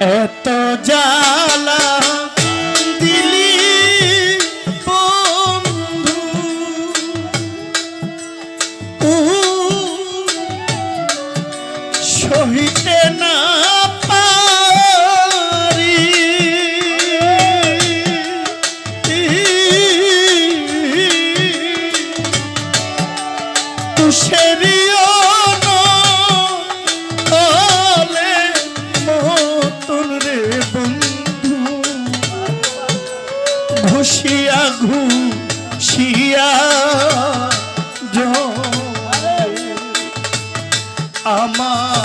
Evet. ঘুষিয়া আমার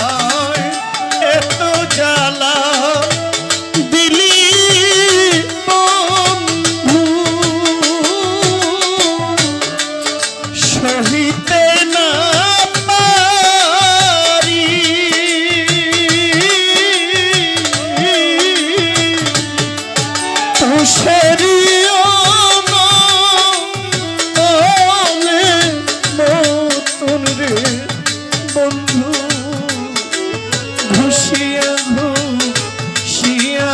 মন রে বন্ধু ঘুষিয়া ঘুষিয়া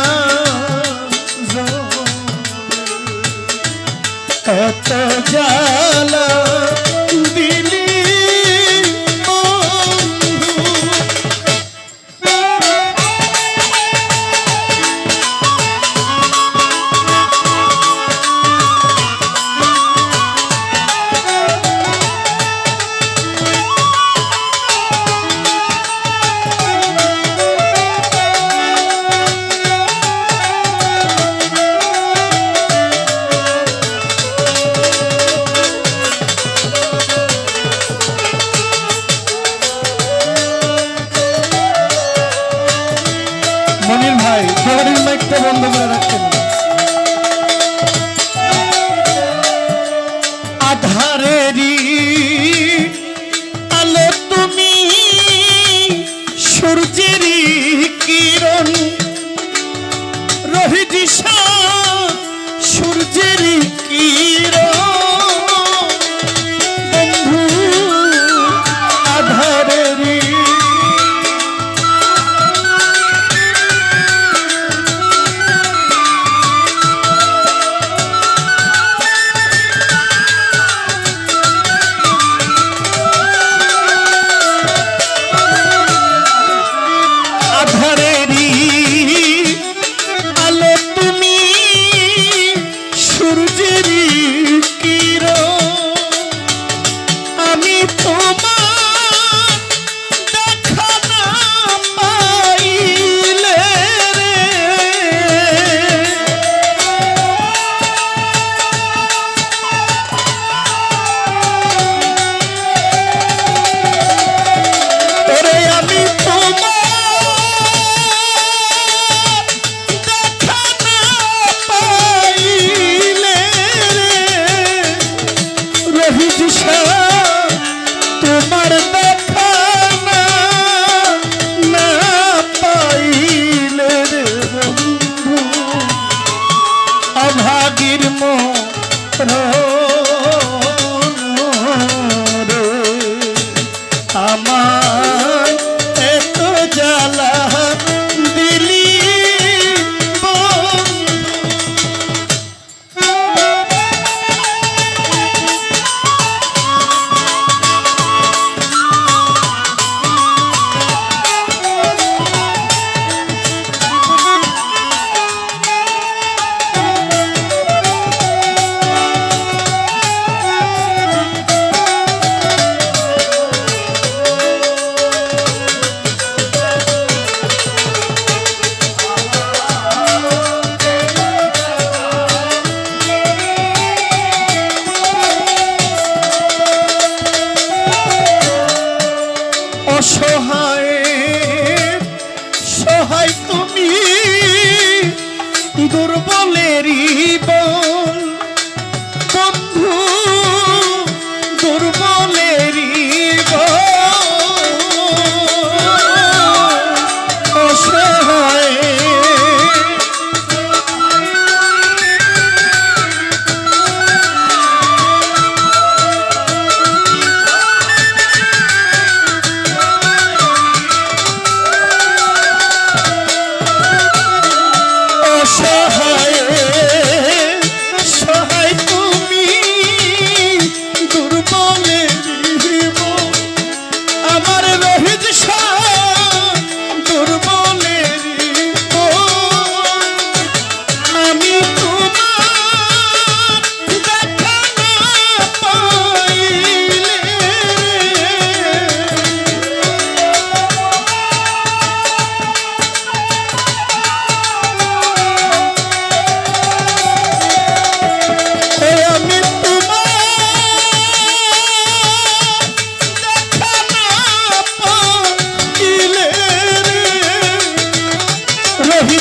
কত জ্বালা nombre. অসহায় সহায় তুমি দুর্বলেরই বল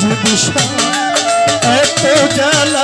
যদি এত জ্বালা